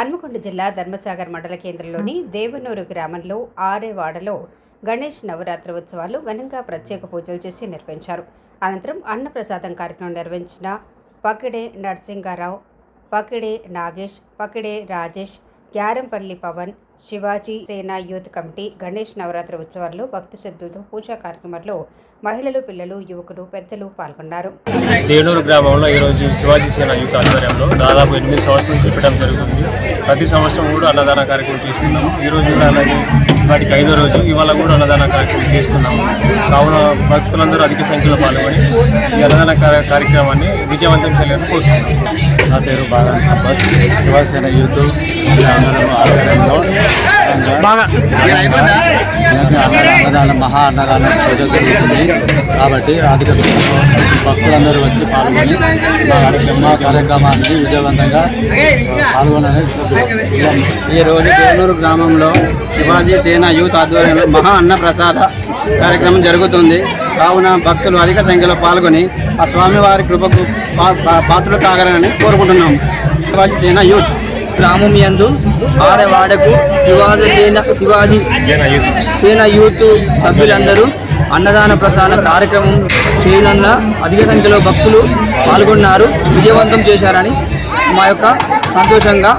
హన్మకొండ జిల్లా ధర్మసాగర్ మండల కేంద్రంలోని దేవనూరు గ్రామంలో ఆరేవాడలో గణేష్ నవరాత్రి ఉత్సవాలు ఘనంగా ప్రత్యేక పూజలు చేసి నిర్వహించారు. అనంతరం అన్నప్రసాదం కార్యక్రమం నిర్వహించిన పకిడే నరసింగారావు పకిడే నాగేష్ పకిడే రాజేష్ క్యారంపల్లి పవన్ శివాజీ సేనా యూత్ కమిటీ గణేష్ నవరాత్రి ఉత్సవాల్లో భక్తి శ్రద్ధలతో పూజా కార్యక్రమాల్లో మహిళలు పిల్లలు యువకులు పెద్దలు పాల్గొన్నారు. దేనూరు గ్రామంలో ఈరోజు శివాజీ సేన యూత్ ఆధ్వర్యంలో దాదాపు ఎనిమిది సంవత్సరం నుంచి జరుగుతుంది. ప్రతి సంవత్సరం కూడా అన్నదాన కార్యక్రమం చేస్తున్నాము. ఈ రోజు కూడా అలాగే వాటికి ఐదో రోజు ఇవాళ కూడా అన్నదాన కార్యక్రమం చేస్తున్నాము. కావున భక్తులందరూ అధిక సంఖ్యలో పాల్గొని ఈ అన్నదాన కార్యక్రమాన్ని విజయవంతం చేయాలని కోరుతున్నాము. నా పేరు బాగా సంపత్. శివసేన యూత్ ఆధ్వర్యంలో అన్నదాన అన్నదానం మహా అన్నదానం జరుగుతుంది. కాబట్టి అధిక సంఖ్యలో భక్తులందరూ వచ్చి పాల్గొని మా కార్యక్రమాన్ని విజయవంతంగా పాల్గొనని ఈ రోజు గ్రామంలో శివాజీ సేన యూత్ ఆధ్వర్యంలో మహా అన్న ప్రసాద కార్యక్రమం జరుగుతుంది. కావున భక్తులు అధిక సంఖ్యలో పాల్గొని ఆ స్వామివారి కృపకు పాత్రలు కాగలని కోరుకుంటున్నాం. శివాజీ సేన యూత్. గ్రామం యందు ఆడవాడకు శివాజీ సేన శివాజీ సేన యూత్. సభ్యులందరూ అన్నదాన ప్రసాద కార్యక్రమం చేయనందున అధిక సంఖ్యలో భక్తులు పాల్గొన్నారు. విజయవంతం చేశారని మా యొక్క సంతోషంగా